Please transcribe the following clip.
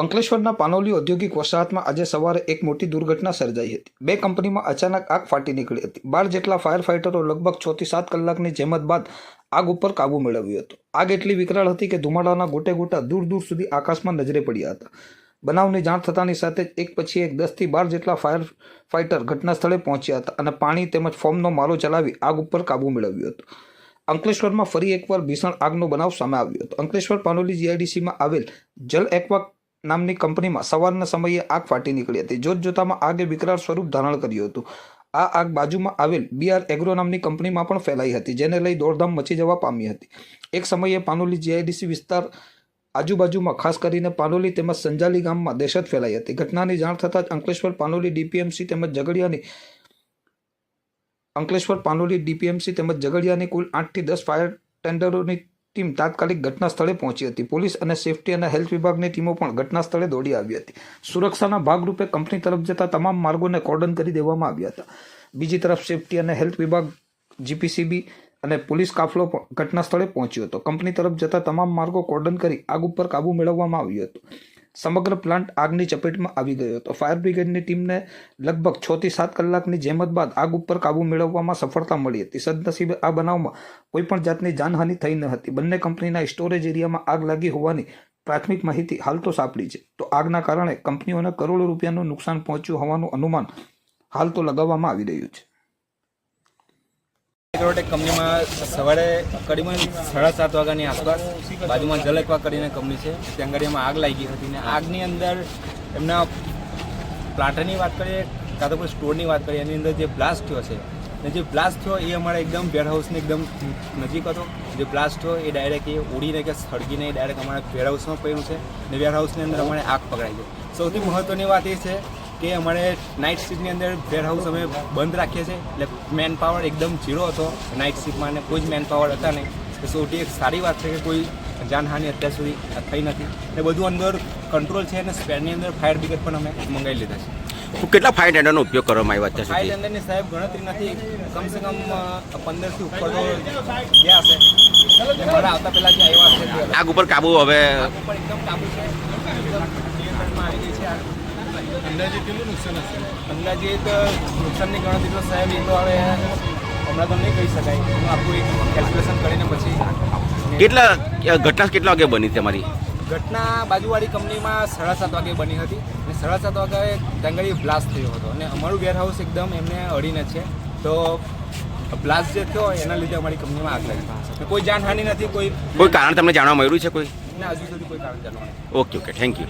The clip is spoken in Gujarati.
અંકલેશ્વરના પાનોલી ઔદ્યોગિક વસાહતમાં આજે સવારે એક મોટી દુર્ઘટના સર્જાઈ હતી. બે કંપનીમાં અચાનક આગ ફાટી નીકળી હતી. બાર જેટલા ફાયર ફાઇટરો લગભગ છ થી સાત કલાકની જહેમત બાદ આગ ઉપર કાબુ મેળવ્યો હતો. આગ એટલી વિકરાળ હતી કે ધુમાડાના ગોટે ગોટા દૂર દૂર સુધી આકાશમાં નજરે પડ્યા હતા. બનાવની જાણ થતાની સાથે જ એક પછી એક દસથી બાર જેટલા ફાયર ફાઇટર ઘટના સ્થળે પહોંચ્યા હતા અને પાણી તેમજ ફોર્મનો મારો ચલાવી આગ ઉપર કાબુ મેળવ્યો હતો. અંકલેશ્વરમાં ફરી એકવાર ભીષણ આગનો બનાવ સામે આવ્યો હતો. અંકલેશ્વર પાનોલી જીઆઈડીસીમાં આવેલ જલ એક્વા નામની કંપનીમાં સવારના સમયે આગ ફાટી નીકળી હતી. જોત જોતામાં આગે વિકરાળ સ્વરૂપ ધારણ કર્યું હતું. આ આગ બાજુમાં આવેલ બીઆર એગ્રો નામની કંપનીમાં પણ ફેલાઈ હતી, જેને લઈ દોડધામ મચી જવા પામી હતી. એક સમયે પાનોલી જીઆઈડીસી વિસ્તાર આજુબાજુમાં, ખાસ કરીને પાનોલી તેમજ સંજાલી ગામમાં દહેશત ફેલાઈ હતી. ઘટનાની જાણ થતાં જ અંકલેશ્વર પાનોલી ડીપીએમસી તેમજ ઝઘડિયાની અંકલેશ્વર પાનોલી ડીપીએમસી તેમજ ઝઘડિયાની કુલ આઠથી દસ ફાયર ટેન્ડરોની ટીમ તાત્કાલિક ઘટના સ્થળે પહોંચી હતી. પોલીસ અને સેફટી અને હેલ્થ વિભાગની ટીમો પણ ઘટના સ્થળે દોડી આવી હતી. સુરક્ષાના ભાગરૂપે કંપની તરફ જતા તમામ માર્ગોને કોર્ડન કરી દેવામાં આવ્યા હતા. બીજી તરફ સેફટી અને હેલ્થ વિભાગ, જીપીસીબી અને પોલીસ કાફલો ઘટના સ્થળે પહોંચ્યો હતો. કંપની તરફ જતા તમામ માર્ગો કોર્ડન કરી આગ ઉપર કાબુ મેળવવામાં આવ્યો હતો. સમગ્ર પ્લાન્ટ આગની ચપેટમાં આવી ગયો હતો. ફાયર બ્રિગેડની ટીમને લગભગ છ થી સાત કલાકની જહેમત બાદ આગ ઉપર કાબુ મેળવવામાં સફળતા મળી હતી. સદનસીબે આ બનાવમાં કોઈપણ જાતની જાનહાનિ થઈ ન હતી. બંને કંપનીના સ્ટોરેજ એરિયામાં આગ લાગી હોવાની પ્રાથમિક માહિતી હાલ તો સાંપડી છે. તો આગના કારણે કંપનીઓને કરોડો રૂપિયાનું નુકસાન પહોંચ્યું હોવાનું અનુમાન હાલ તો લગાવવામાં આવી રહ્યું છે. એગ્રોટેક કંપનીમાં સવારે કરીબન સાડા સાત વાગ્યાની આસપાસ બાજુમાં જલકવા કરીને કંપની છે. ત્યાં ગાડીમાં આગ લાગી હતી ને આગની અંદર એમના પ્લાન્ટની વાત કરીએ કાં તો કોઈ સ્ટોરની વાત કરીએ, એની અંદર જે બ્લાસ્ટ થયો છે, ને જે બ્લાસ્ટ થયો એ અમારા એકદમ વેરહાઉસની એકદમ નજીક હતો. જે બ્લાસ્ટ થયો એ ડાયરેક્ટ એ ઉડીને કે સળગીને ડાયરેક્ટ અમારા વેરહાઉસમાં પડ્યું છે ને વેરહાઉસની અંદર અમારે આગ પકડાઈ છે સૌથી મહત્ત્વની વાત એ છે કે અમારે નાઇટ શિફ્ટની અંદર વેરહાઉસ અમે બંધ રાખીએ છીએ. એટલે મેન પાવર એકદમ ઝીરો હતો. નાઇટ શિફ્ટમાં અને કોઈ જ મેન પાવર હતા નહીં. તો સૌથી એક સારી વાત છે કે કોઈ જાનહાનિ અત્યાર સુધી થઈ નથી. ને બધું અંદર કંટ્રોલ છે અને સ્પેરની અંદર ફાયર બ્રિગેડ પણ અમે મંગાવી લીધા છે. કેટલા ફાયર ટેન્ડરનો ઉપયોગ કરવામાં આવ્યો અત્યાર ફાયર ટેન્ડરની સાહેબ ગણતરી નથી. કમસે કમ પંદરથી ઉપર તો ગયા મારા આવતા પહેલાં જે આવ્યા છે આગ ઉપર કાબુ હવે એકદમ કાબુ છે એકદમ નિયંત્રણમાં આવી ગઈ છે આગ અંદાજે કેટલું નુકસાન હશે? અંદાજિત નુકસાનની ગણતરી તો સાહેબ એ તો હવે હમણાં તો નહીં કહી શકાય. હું આખું એક કેલ્ક્યુલેશન કરીને પછી કેટલા ઘટના કેટલા વાગે બની તમારી ઘટના બાજુવાળી કંપનીમાં સાડા સાત વાગે બની હતી અને સાડા સાત વાગે ત્યાં બ્લાસ્ટ થયો હતો અને અમારું વેરહાઉસ એકદમ એમને અડીને છે. તો બ્લાસ્ટ જે થયો એના લીધે અમારી કંપનીમાં આગ લાગી. કોઈ જાનહાનિ નથી કોઈ કોઈ કારણ તમને જાણવા મળ્યું છે કોઈ? ને હજુ સુધી કોઈ કારણ જાણવા ઓકે ઓકે થેન્ક યુ